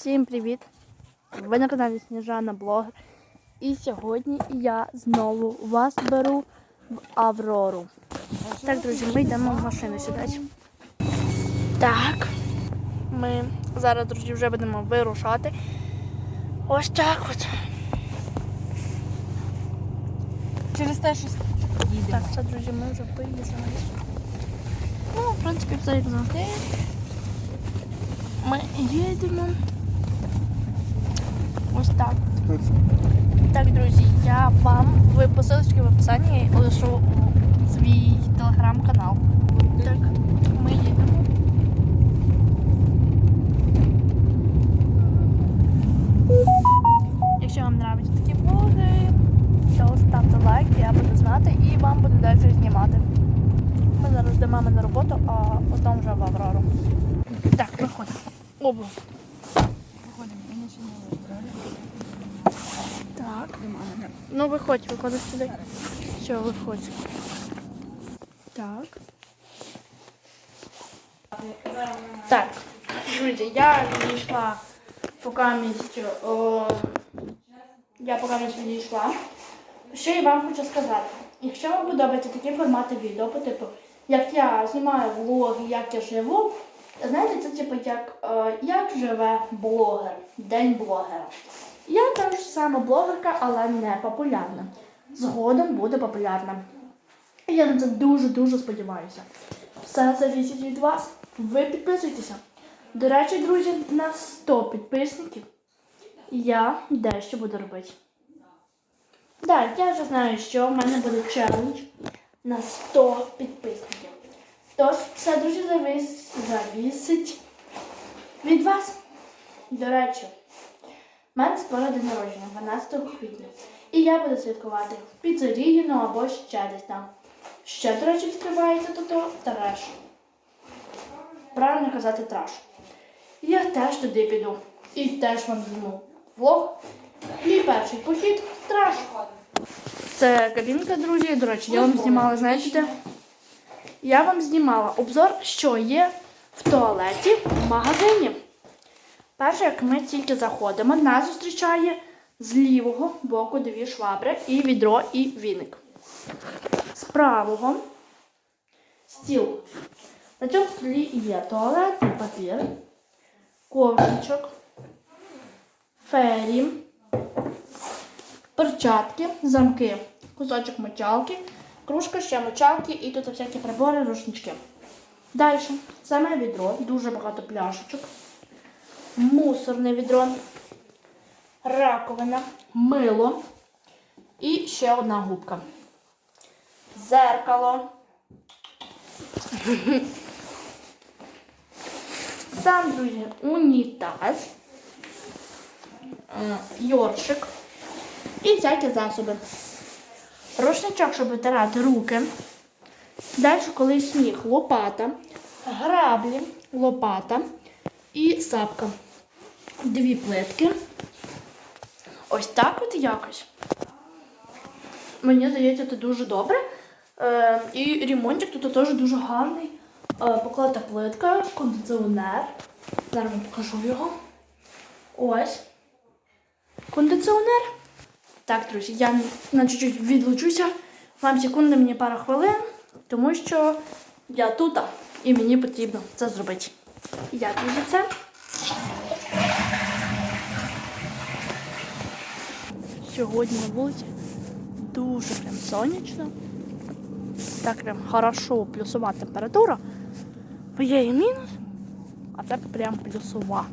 Всім привіт! Ви на каналі Сніжана Блогер. І сьогодні я знову вас беру в Аврору. Так, друзі, ми йдемо в машину сідати. Так. Ми зараз, друзі, вже будемо вирушати. Ось так от. Через те, що їдемо. Так, це, друзі, ми вже виїжджаємо. Ну, в принципі, все як завжди. Ми їдемо. Ось так. Так, друзі, я вам в посилочці в описанні лишу свій телеграм-канал. Так, ми їдемо. Якщо вам подобаються такі блоги, то ставте лайк, я буду знати і вам буду далі знімати. Ми зараз до мами на роботу, а потім вже в Аврору. Так, виходимо. Оба. Виходимо, вони ще не вибрали. Так. Мами. Ну виходь, виходь сюди. Все, виходь. Так. Так, друзі, я відійшла поки місць. О, я поки місць відійшла. Що я вам хочу сказати. Якщо вам подобаються такі формати відео, по типу, як я знімаю влоги, як я живу, знаєте, це типу як, е, як живе блогер, день блогера. Я та ж сама блогерка, але не популярна. Згодом буде популярна. Я на це дуже-дуже сподіваюся. Все залежить від вас. Ви підписуйтеся. До речі, друзі, на 100 підписників я дещо буду робити. Так, я вже знаю, що в мене буде челендж на 100 підписників. Тож, все, друзі, завис... завісить від вас. До речі, у мене скоро день народження, 12 квітня. І я буду святкувати в піцерії, ну або ще десь там. Ще, до речі, відкривається тут треш. Правильно казати траш. Я теж туди піду. І теж вам зніму влог. Мій перший похід траш. Це кабінка, друзі. До речі, я вам знімала, знаєте де? Я вам знімала обзор, що є в туалеті в магазині. Перше, як ми тільки заходимо, нас зустрічає з лівого боку дві швабри і відро, і віник. З правого стіл. На цьому столі є туалетний папір, ковричок, фері, перчатки, замки, кусочок мочалки, кружка ще мочалки і тут всякі прибори, рушнички. Далі саме відро, дуже багато пляшечок мусорне відро, раковина, мило і ще одна губка. Зеркало. Сам, друзі, унітаз, е, йоршик і всякі засоби. Рушничок, щоб витирати руки. Далі, коли сніг, лопата, граблі, лопата і сапка. Дві плитки. Ось так от якось. Мені здається, це дуже добре. Е, і ремонтик тут теж дуже гарний. Е, поклата плитка, кондиціонер. Зараз вам покажу його. Ось. Кондиціонер. Так, друзі, я на чуть-чуть відлучуся. Вам секунди, мені пара хвилин, тому що я тут і мені потрібно це зробити. Я дуже це. Сьогодні на вулиці дуже прям сонячно. Так прям хорошо плюсова температура. Бо є і мінус, а це прям плюсова.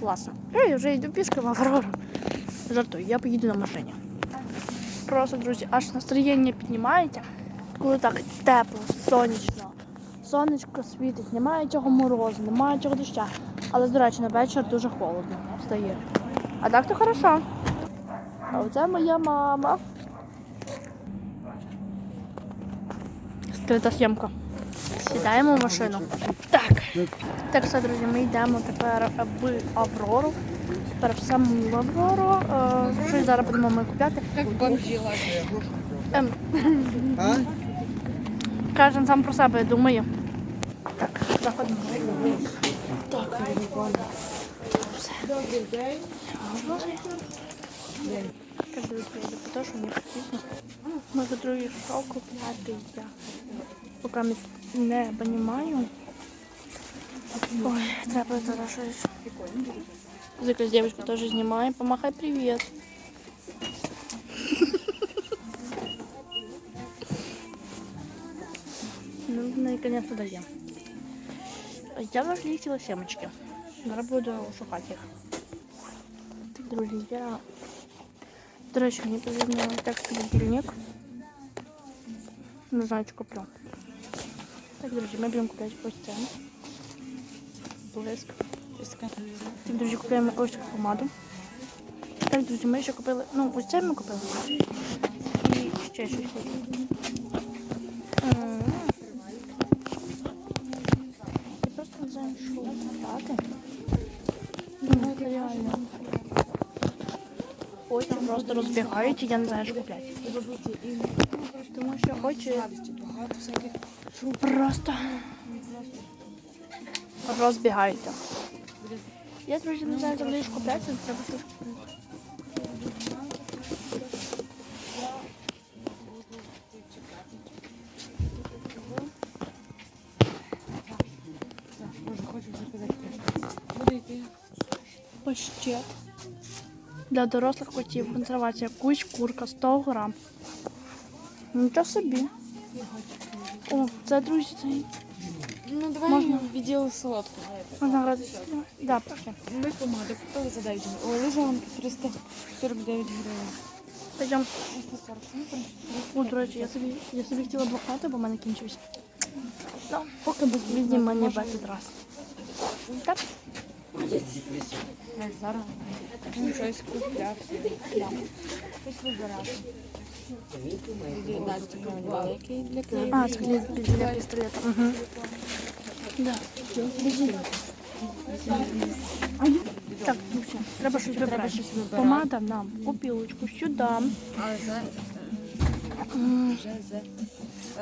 Класно. Я вже йду пішки в Аврору. Жартую, я поїду на машині. Просто, друзі, аж настроєння піднімається, коли так тепло, сонячно. Сонечко світить, немає цього морозу, немає цього доща. Але, до речі, на вечір дуже холодно стає. А так то хорошо. А оце моя мама. Скрита зйомка. Сідаємо в машину. Так. Так, все, друзі, ми йдемо тепер в Аврору. Тепер в саму Аврору. Е, Щось зараз будемо ми купляти. Як. Ем. Кожен сам про себе думає. Так, заходимо. Так, все. Добрий день. Так, друзі, я що мені потрібно. Може, друзі, що купляти я. Поки ми не розумію. Ой, треба зараз щось. Якась дівчинка теж знімає. Помахай привіт. Ну, наконец-то даем. Я взагалі хотіла семечки. Зараз буду шукати їх. Так, друзі, я... До речі, мені потрібно текстовий Не знаю, що куплю. Так, друзі, ми будемо купляти ось це. Блиск. Так, друзі, купуємо ось таку помаду. Так, друзі, ми ще купили. Ну, ось це ми купили. І ще щось. М. Я просто не знаю, що купляти. Ну, це реально. Очі просто розбігають, і я не знаю, що купляти. Тому що всяких просто розбігаються. Я, друзі, не знаю, що купляти, треба щось купити. Паштет. Для дорослих котів консервація кусь, курка 100 грам. Нічого собі. О, це, друзі, це Ну, давай Можна? відділ солодку. можна грати. Да, пошли. Ми помади купили за 9 гривень. О, лежанки 349 гривень. Пойдем. 340. Ну, там О, до речі, я собі, я собі хотіла блокноти, бо в мене кінчився. Ну, поки без віднімання в этот раз. Так? Ай, зараз. Ну, щось купляти. Щось вибирати. 19 гривень великий для клею. А, це для, для пістолета. Угу. Да. Так, ну все. Треба щось вибирати. Помада нам, попілочку сюди. Але за... М, Вже за...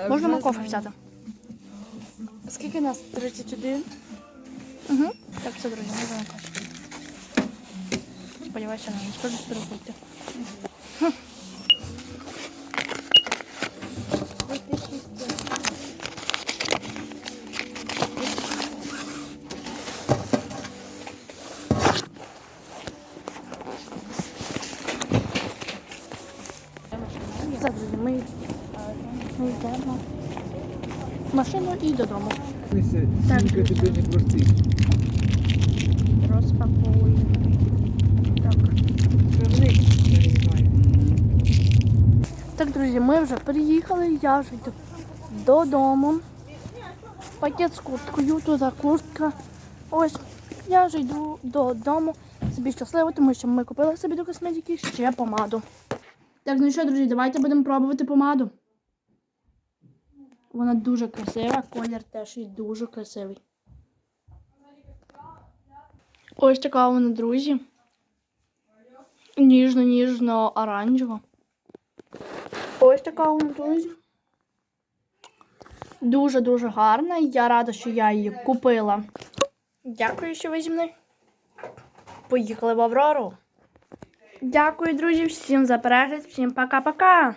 Можна Вже макофе знаю. взяти? Скільки нас? 31? Угу. Так, все, друзі, можна макофе. Сподіваюся, нам не скажуть переходьте. Все, друзі, ми, ми йдемо в машину і додому. Так. Розпаковуємо. Так. Так, друзі, ми вже приїхали, я вже йду додому. Пакет з курткою, тут куртка. Ось, я вже йду додому. Собі щасливо, тому що ми купили собі до косметики ще помаду. Так, ну що, друзі, давайте будемо пробувати помаду. Вона дуже красива, колір теж і дуже красивий. Ось така вона, друзі. Ніжно-ніжно оранжева. Ось така вона, друзі. Дуже-дуже гарна. Я рада, що я її купила. Дякую, що ви зі мною. Поїхали в Аврору. Дякую, друзі, всім за перегляд. Всім пока-пока.